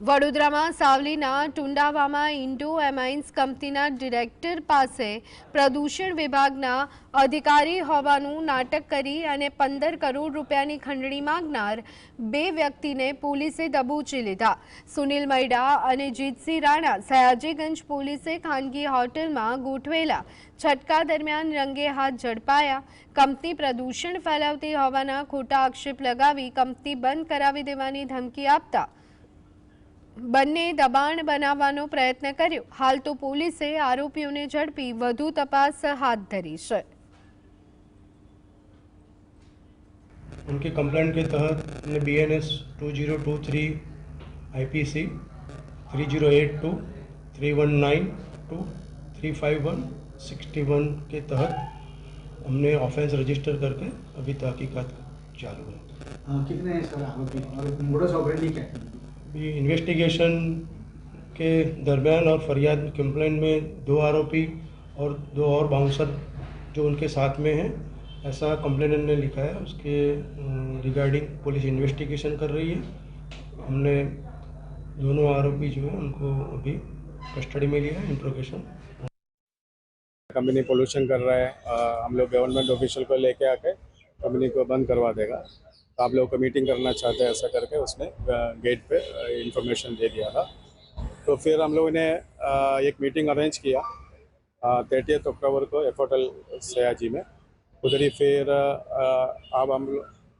વડોદરામાં સાવલીના ટુંડાવામાં ઇન્ડો એમાઇન્સ કંપનીના ડિરેક્ટર પાસે પ્રદૂષણ વિભાગના અધિકારી હોવાનું નાટક કરી અને પંદર કરોડ રૂપિયાની ખંડણી માગનાર બે વ્યક્તિને પોલીસે દબોચી લીધા સુનિલ મૈડા અને જીતસિંહ રાણા સયાજીગંજ પોલીસે ખાનગી હોટલમાં ગોઠવેલા છટકા દરમિયાન રંગે હાથ ઝડપાયા કંપની પ્રદૂષણ ફેલાવતી હોવાના ખોટા આક્ષેપ લગાવી કંપની બંધ કરાવી દેવાની ધમકી આપતા बन्ने दबाण બનાવવાનો પ્રયત્ન કર્યો હાલ તો પોલીસે આરોપીઓને ઝડપી વધુ તપાસ હાથ ધરી છે તેમની કમ્પ્લેન્ટ કે તહ બિય એન એસ 2023 આઈપીસી 3082 3192 35161 કે તહ અમને ઓફન્સ રજીસ્ટર કરકે અભી તપાસ ચાલુ છે હા કેટને સર આપો બીમોડો સબડે લખે भी इन्वेस्टिगेशन के दरमियान और फरियाद कंप्लेंट में दो आरोपी और दो और बाउंसर जो उनके साथ में हैं ऐसा कंप्लेन ने लिखा है उसके रिगार्डिंग पुलिस इन्वेस्टिगेशन कर रही है हमने दोनों आरोपी जो है उनको अभी कस्टडी में लिया है इंट्रोगेशन कंपनी पोल्यूशन कर रहा है आ, हम लोग गवर्नमेंट ऑफिशियल को लेके आके कंपनी को बंद करवा देगा तो आप लोगों को मीटिंग करना चाहते हैं ऐसा करके उसने गेट पे इंफॉर्मेशन दे दिया था तो फिर हम लोगों ने एक मीटिंग अरेंज किया थर्टी अक्टूबर को एफ होटल सयाजी में उधर ही फिर अब हम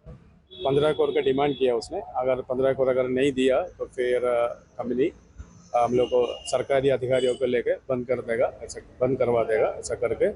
पंद्रह करोड़ का डिमांड किया उसने अगर पंद्रह करोड़ अगर नहीं दिया तो फिर कंपनी हम लोग को सरकारी अधिकारियों को लेकर बंद कर देगा ऐसा बंद करवा देगा ऐसा करके